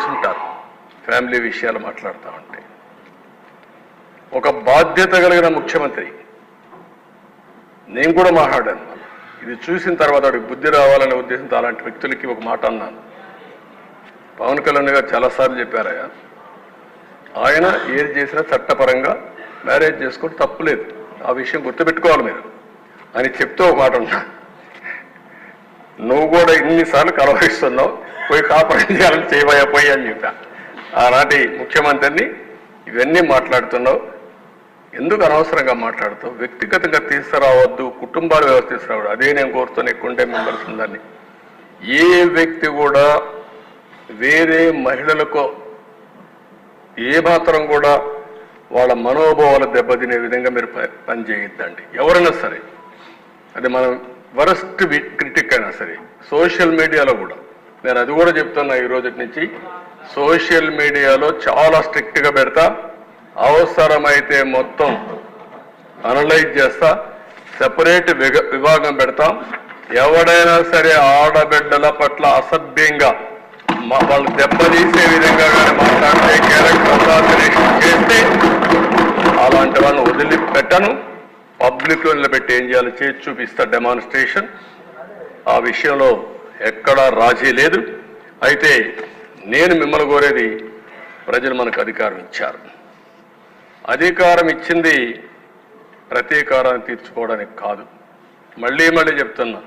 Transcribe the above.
చేసుకుంటారు ఫ్యామిలీ విషయాలు మాట్లాడుతూ ఉంటే. ఒక బాధ్యత కలిగిన ముఖ్యమంత్రి. నేను కూడా మాట్లాడాను. ఇది చూసిన తర్వాత వాడికి బుద్ధి రావాలనే ఉద్దేశంతో అలాంటి వ్యక్తులకి ఒక మాట అన్నాను. పవన్ కళ్యాణ్ గారు చాలాసార్లు చెప్పారయ్యా ఆయన ఏది చేసినా చట్టపరంగా మ్యారేజ్ చేసుకుంటే తప్పులేదు ఆ విషయం గుర్తుపెట్టుకోవాలి మీరు. అని చెప్తూ ఒక మాట ఉన్నాను నువ్వు కూడా ఇన్నిసార్లు కలవరిస్తున్నావు. పోయి కాపురం చేయాలని చేయబోయా పోయి అని చెప్పా. ఆనాటి ముఖ్యమంత్రిని ఇవన్నీ మాట్లాడుతున్నావు. ఎందుకు అనవసరంగా మాట్లాడుతావు? వ్యక్తిగతంగా తీసుకురావద్దు కుటుంబాలు వ్యవస్థ తీసుకురావద్దు. అదే నేను కోరుతున్న ఎక్కువ మెంబర్స్ ఉందని. ఏ వ్యక్తి కూడా వేరే మహిళలకు ఏ మాత్రం కూడా వాళ్ళ మనోభావాలు దెబ్బతినే విధంగా మీరు ప- ఎవరైనా సరే. అది మనం వరస్ట్ క్రిటిక్ అయినా సరే సోషల్ మీడియాలో కూడా. నేను అది కూడా చెప్తున్నా ఈ రోజు నుంచి. సోషల్ మీడియాలో చాలా స్ట్రిక్ట్గా పెడతా. అవసరమైతే మొత్తం అనలైజ్ చేస్తా. సెపరేట్ విభాగం పెడతాం. ఎవడైనా సరే ఆడబిడ్డల పట్ల అసభ్యంగా మా- వాళ్ళు దెబ్బతీసే విధంగా కానీ మాట్లాడితే క్యారెక్టర్ అసాసినేషన్ చేస్తే అలాంటి వాళ్ళని వదిలిపెట్టను. పబ్లిక్లో నిలబెట్టి ఏం చేయాలో? చేసి చూపిస్తా డెమాన్స్ట్రేషన్ ఆ విషయంలో ఎక్కడా రాజీ లేదు. అయితే నేను మిమ్మల్ని కోరేది ప్రజలు మనకు అధికారం ఇచ్చారు. అధికారం ఇచ్చింది ప్రతీకారాన్ని తీర్చుకోవడానికి కాదు. మళ్ళీ మళ్ళీ చెప్తున్నా.